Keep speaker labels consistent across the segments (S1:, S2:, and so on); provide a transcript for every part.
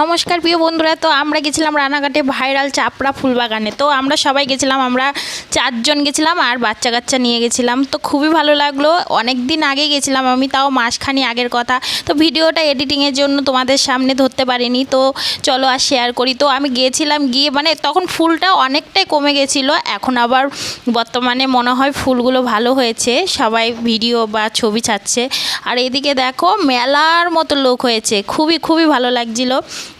S1: নমস্কার প্রিয় বন্ধুরা, তো আমরা গেছিলাম রানাঘাটে ভাইরাল চাপড়া ফুলবাগানে। তো আমরা সবাই গেছিলাম, আমরা চারজন গেছিলাম আর বাচ্চা কাচ্চা নিয়ে গেছিলাম। তো খুবই ভালো লাগল, অনেক দিন আগে গেছিলাম আমি, তাও মাসখানি আগের কথা। তো ভিডিওটা এডিটিংয়ের জন্য তোমাদের সামনে ধরতে পারিনি, তো চলো আর শেয়ার করি। তো আমি গিয়েছিলাম গিয়ে মানে তখন ফুলটা অনেকটাই কমে গেছিল, এখন আবার বর্তমানে মনে হয় ফুলগুলো ভালো হয়েছে, সবাই ভিডিও বা ছবি ছাড়ছে। আর এদিকে দেখো, মেলার মতো লোক হয়েছে, খুবই খুবই ভালো লাগছিল।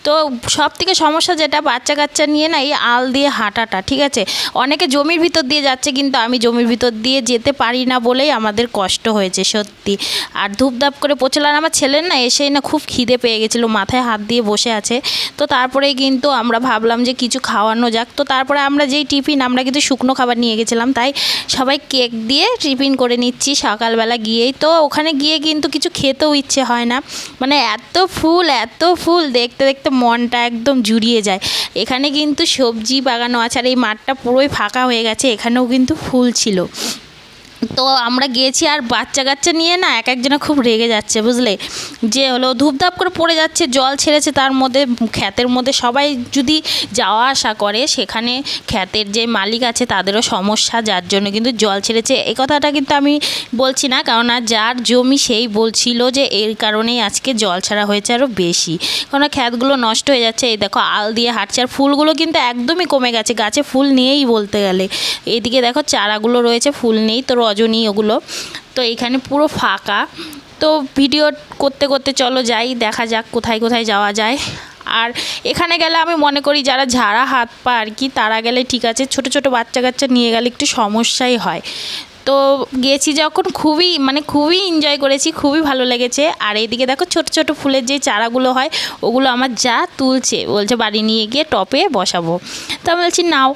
S1: তো সব থেকে সমস্যা যেটা বাচ্চা কাচ্চা নিয়ে না এই আল দিয়ে হাঁটাটা, ঠিক আছে? অনেকে জমির ভিতর দিয়ে যাচ্ছে কিন্তু আমি জমির ভিতর দিয়ে যেতে পারি না বলেই আমাদের কষ্ট হয়েছে, সত্যি। আর ধূপধাপ করে পচল আর আমার ছেলের না এসেই না খুব খিদে পেয়ে গেছিল, মাথায় হাত দিয়ে বসে আছে। তো তারপরে কিন্তু আমরা ভাবলাম যে কিছু খাওয়ানো যাক। তো তারপরে আমরা যেই টিফিন, আমরা কিন্তু শুকনো খাবার নিয়ে গেছিলাম, তাই সবাই কেক দিয়ে টিফিন করে নিচ্ছি সকালবেলা গিয়েই। তো ওখানে গিয়ে কিন্তু কিছু খেতেও ইচ্ছে হয় না। মানে এত ফুল এত ফুল, দেখতে দেখতে মনটা একদম জুড়িয়ে যায়। এখানে কিন্তু সবজি বাগানো আছে আর এই মাঠটা পুরোই ফাঁকা হয়ে গেছে, এখানেও কিন্তু ফুল ছিল। তো আমরা গিয়েছি আর বাচ্চা কাচ্চা নিয়ে না এক একজনে খুব রেগে যাচ্ছে, বুঝলে? যে হলো ধূপধাপ করে পড়ে যাচ্ছে, জল ছেড়েছে তার মধ্যে ক্ষেতের মধ্যে সবাই যদি যাওয়া আসা করে, সেখানে ক্ষেতের যে মালিক আছে তাদেরও সমস্যা, যার জন্য কিন্তু জল ছেড়েছে। এই কথাটা কিন্তু আমি বলছি না কারণ যার জমি সেই বলছিল যে এর কারণেই আজকে জল ছাড়া হয়েছে আরও বেশি। কারণ ক্ষেতগুলো নষ্ট হয়ে যাচ্ছে, এই দেখো আল দিয়ে হাঁটছে, আর ফুলগুলো কিন্তু একদমই কমে গেছে, গাছে ফুল নিয়েই বলতে গেলে। এদিকে দেখো চারাগুলো রয়েছে, ফুল নেই, তো রজনী ওগুলো। তো এইখানে পুরো ফাঁকা। তো ভিডিও করতে করতে চলো যাই, দেখা যাক কোথায় কোথায় যাওয়া যায়। আর এখানে গেলে আমি মনে করি যারা ঝাড়া হাত পা আর কি, তারা গেলে ঠিক আছে, ছোট ছোট বাচ্চা কাচ্চা নিয়ে গেলে একটু সমস্যাই হয়। তো গেছি যখন খুবই মানে খুবই এনজয় করেছি, খুবই ভালো লেগেছে। আর এইদিকে দেখো ছোট ছোট ফুলের যে চারাগুলো হয়, ওগুলো আমার যা তুলছে, বলছে বাড়ি নিয়ে গিয়ে টপে বসাবো। তো আমি বলছি, নাও।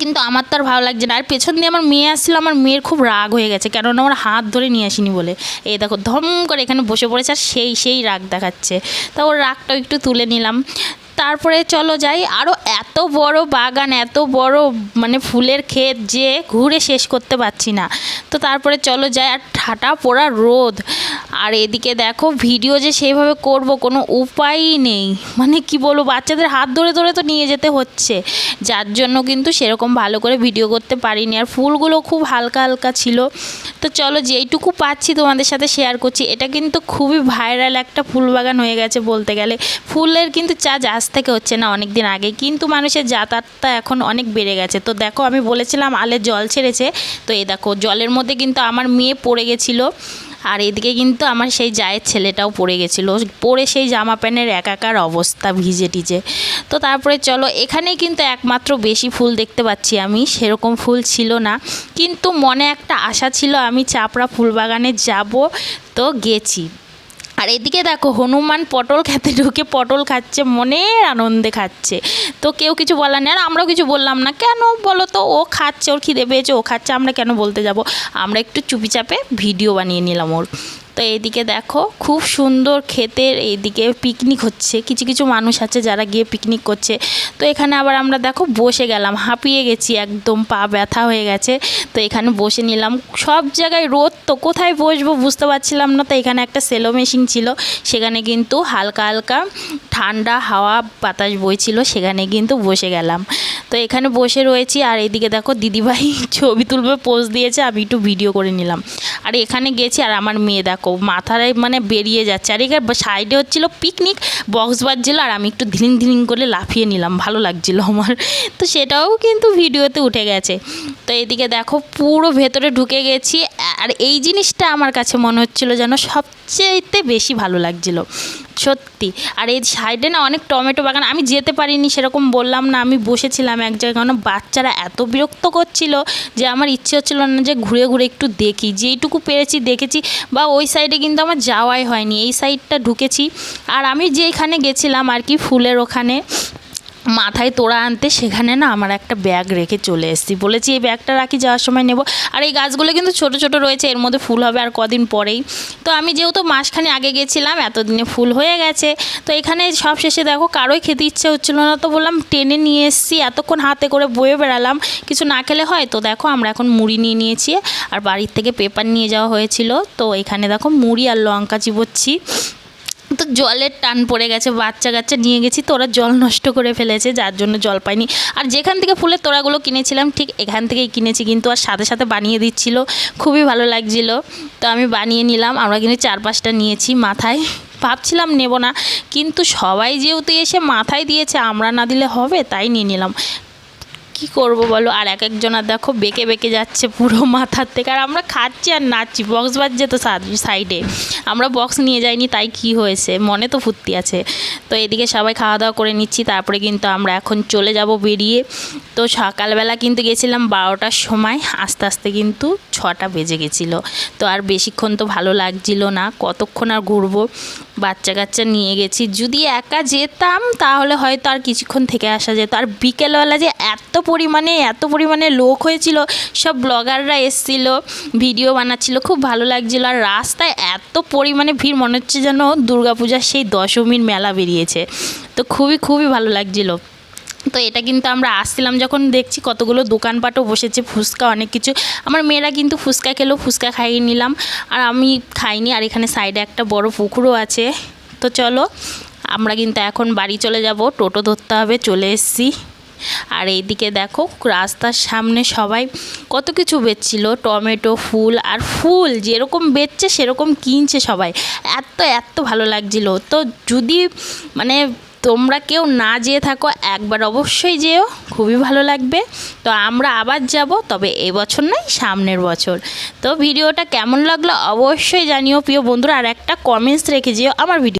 S1: কিন্তু আমার তো আর ভালো লাগছে না। আর পেছন দিয়ে আমার মেয়ে আসছিল, আমার মেয়ের খুব রাগ হয়ে গেছে, কেননা আমার হাত ধরে নিয়ে আসিনি বলে। এই দেখো, ধম করে এখানে বসে পড়েছে আর সেই সেই রাগ দেখাচ্ছে। তা ওর রাগটাও একটু তুলে নিলাম। তারপরে চলো যাই। আরও এত বড় বাগান, এত বড় মানে ফুলের ক্ষেত যে ঘুরে শেষ করতে পারছি না। তো তারপরে চলো যাই, আর ঠাটা পোড়া রোদ। আর এদিকে দেখো ভিডিও যে সেইভাবে করব, কোনো উপায়ই নেই। মানে কি বলব, বাচ্চাদের হাত ধরে ধরে তো নিয়ে যেতে হচ্ছে। যার জন্য কিন্তু সেরকম ভালো করে ভিডিও করতে পারিনি। আর ফুলগুলো খুব হালকা হালকা ছিল। তো চলো যেইটুকু পাচ্ছি তোমাদের সাথে শেয়ার করছি। এটা কিন্তু খুবই ভাইরাল একটা ফুল বাগান হয়ে গেছে বলতে গেলে। ফুলের কিন্তু চা চার্জ আজ থেকে হচ্ছে না অনেক দিন আগে। কিন্তু মানুষের যাতায়াতটা এখন অনেক বেড়ে গেছে। তো দেখো, আমি বলেছিলাম আলে জল ছেড়েছে। তো এই দেখো, জলের মধ্যে কিন্তু আমার মেয়ে পড়ে গেছিল। আর এদিকে কিন্তু আমার সেই জায়ের ছেলেটাও পড়ে গেছিল। পরে সেই জামা প্যান্টের একাকার অবস্থা, ভিজে টিজে। তো তারপরে চলো এখানেই কিন্তু একমাত্র বেশি ফুল দেখতে পাচ্ছি আমি। সেরকম ফুল ছিল না। কিন্তু মনে একটা আশা ছিল, আমি চাপড়া ফুল বাগানে যাব। তো গেছি। আর এদিকে দেখো, হনুমান পটল খেতে ঢুকে পটল খাচ্ছে, মনের আনন্দে খাচ্ছে। তো কেউ কিছু বলার নেই, আর আমরাও কিছু বললাম না। কেন বলো তো? ও খাচ্ছে, ওর খিদে পেয়েছে, ও খাচ্ছে, আমরা কেন বলতে যাব? আমরা একটু চুপিচাপে ভিডিও বানিয়ে নিলাম ওর। তো এইদিকে দেখো, খুব সুন্দর ক্ষেতের এইদিকে পিকনিক হচ্ছে। কিছু কিছু মানুষ আছে যারা গিয়ে পিকনিক করছে। তো এখানে আবার আমরা দেখো, বসে গেলাম, হাঁপিয়ে গেছি, একদম পা ব্যথা হয়ে গেছে। তো এখানে বসে নিলাম। সব জায়গায় রোদ তো, কোথায় বসবো বুঝতে পারছিলাম না। তো এখানে একটা সেলো মেশিন ছিল, সেখানে কিন্তু হালকা হালকা ঠান্ডা হাওয়া বাতাস বইছিল, সেখানে কিন্তু বসে গেলাম। তো এখানে বসে রয়েছি, আর এইদিকে দেখো, দিদিভাই ছবি তুলবে পোজ দিয়েছে, আমি একটু ভিডিও করে নিলাম। আর এখানে গেছি, আর আমার মেয়ে দেখো মাথায় মানে বেরিয়ে যাচ্ছে। আর এখানে সাইডে হচ্ছিল পিকনিক বক্স বাজছিল আর আমি একটু ধিলিং ধিলিং করে লাফিয়ে নিলাম, ভালো লাগছিল আমার। তো সেটাও কিন্তু ভিডিওতে উঠে গেছে। তো এদিকে দেখো, পুরো ভেতরে ঢুকে গেছি। আর এই জিনিসটা আমার কাছে মনে হচ্ছিল যেন সবচেয়েতে বেশি ভালো লাগছিল। সত্যি। আর এই সাইডে না অনেক টমেটো বাগান, আমি যেতে পারিনি সেরকম বললাম না, আমি বসেছিলাম এক জায়গায়। কারণ বাচ্চারা এত বিরক্ত করছিল যে আমার ইচ্ছে হচ্ছিল না যে ঘুরে ঘুরে একটু দেখি। যেইটুকু পেরেছি দেখেছি বা ওই সাইডে কিন্তু আমার যাওয়াই হয়নি, এই সাইডটা ঢুকেছি। আর আমি যেখানে গেছিলাম আর কি ফুলের ওখানে মাথায় তোড়া আনতে সেখানে না আমার একটা ব্যাগ রেখে চলে এসেছি। বলেছি, এই ব্যাগটা রাখি, যাওয়ার সময় নেব। আর এই গাছগুলো কিন্তু ছোট ছোট রয়েছে, এর মধ্যে ফুল হবে আর কদিন পরেই। তো আমি যেহেতু মাসখানে আগে গেছিলাম, এতদিনে ফুল হয়ে গেছে। তো এখানে সব শেষে দেখো, কারোই খেতে ইচ্ছে হচ্ছিল না তো বললাম, টেনে নিয়ে এসেছি। এতক্ষণ হাতে করে বয়ে বেড়ালাম, কিছু না খেলে হয়? তো দেখো, আমরা এখন মুড়ি নিয়ে নিয়েছি, আর বাড়ির থেকে পেপার নিয়ে যাওয়া হয়েছিল। তো এখানে দেখো, মুড়ি আর লঙ্কা চিবোচ্ছি। তো জলের টান পড়ে গেছে, বাচ্চা কাচ্চা নিয়ে গেছি তো ওরা জল নষ্ট করে ফেলেছে, যার জন্য জল পাইনি। আর যেখান থেকে ফুলের তোড়াগুলো কিনেছিলাম, ঠিক এখান থেকেই কিনেছি, কিন্তু আর সাথে সাথে বানিয়ে দিচ্ছিল, খুবই ভালো লাগছিল। তো আমি বানিয়ে নিলাম, আমরা কিন্তু চার পাঁচটা নিয়েছি মাথায়। ভাবছিলাম নেব না, কিন্তু সবাই যেহেতু এসে মাথায় দিয়েছে, আমরা না দিলে হবে, তাই নিয়ে নিলাম। কি করব বলো? আর এক একজনের দেখো বেঁকে বেঁকে যাচ্ছে পুরো মাথার থেকে। আর আমরা খাচ্ছি আর নাচছি। বক্স বাজছে তো সাইডে। আমরা বক্স নিয়ে যাইনি, তাই কি হয়েছে? মনে তো ফুর্তি আছে। তো এদিকে সবাই খাওয়া দাওয়া করে নিচ্ছি। তারপরে কিন্তু আমরা এখন চলে যাব বেরিয়ে। তো সকালবেলা কিন্তু গেছিলাম বারোটার সময়। আস্তে আস্তে কিন্তু ছটা বেজে গেছিল। তো আর বেশিক্ষণ তো ভালো লাগছিল না। কতক্ষণ আর ঘুরবো? বাচ্চা কাচ্চা নিয়ে গেছি। যদি একা যেতাম, তাহলে হয়তো আর কিছুক্ষণ থেকে আসা যেত। আর বিকেলবেলা যে এত পরিমাণে, এত পরিমাণে লোক হয়েছিল, সব ব্লগাররা এসছিল ভিডিও বানাচ্ছিল, খুব ভালো লাগছিল। আর রাস্তায় এত পরিমাণে ভিড়, মনে হচ্ছে যেন দুর্গাপূজার সেই দশমীর মেলা বেরিয়েছে। তো খুবই খুবই ভালো লাগছিল। তো এটা কিন্তু আমরা আসছিলাম যখন দেখছি কতগুলো দোকানপাটও বসেছে, ফুচকা অনেক কিছু। আমার মেয়েরা কিন্তু ফুচকা খেলো, ফুচকা খাইয়ে নিলাম। আর আমি খাইনি, আর এখানে সাইডে একটা বড় পুকুরও আছে। তো চলো, আমরা কিন্তু এখন বাড়ি চলে যাব, টোটো ধরতে হবে, চলে এসেছি। আর এইদিকে দেখো, রাস্তার সামনে সবাই কত কিছু বেচছিল, টমেটো, ফুল, আর ফুল যেরকম বেচছে সেরকম কিনছে সবাই। এত এত ভালো লাগছিল। তো যদি মানে তোমরা কেউ না যেয়ে থাকো, একবার অবশ্যই যেও, খুবই ভালো লাগবে। তো আমরা আবার যাব, তবে এবছর নয়, সামনের বছর। তো ভিডিওটা কেমন লাগল অবশ্যই জানিও, প্রিয় বন্ধুরা। আর একটা কমেন্টস রেখে যেও আমার ভিডিও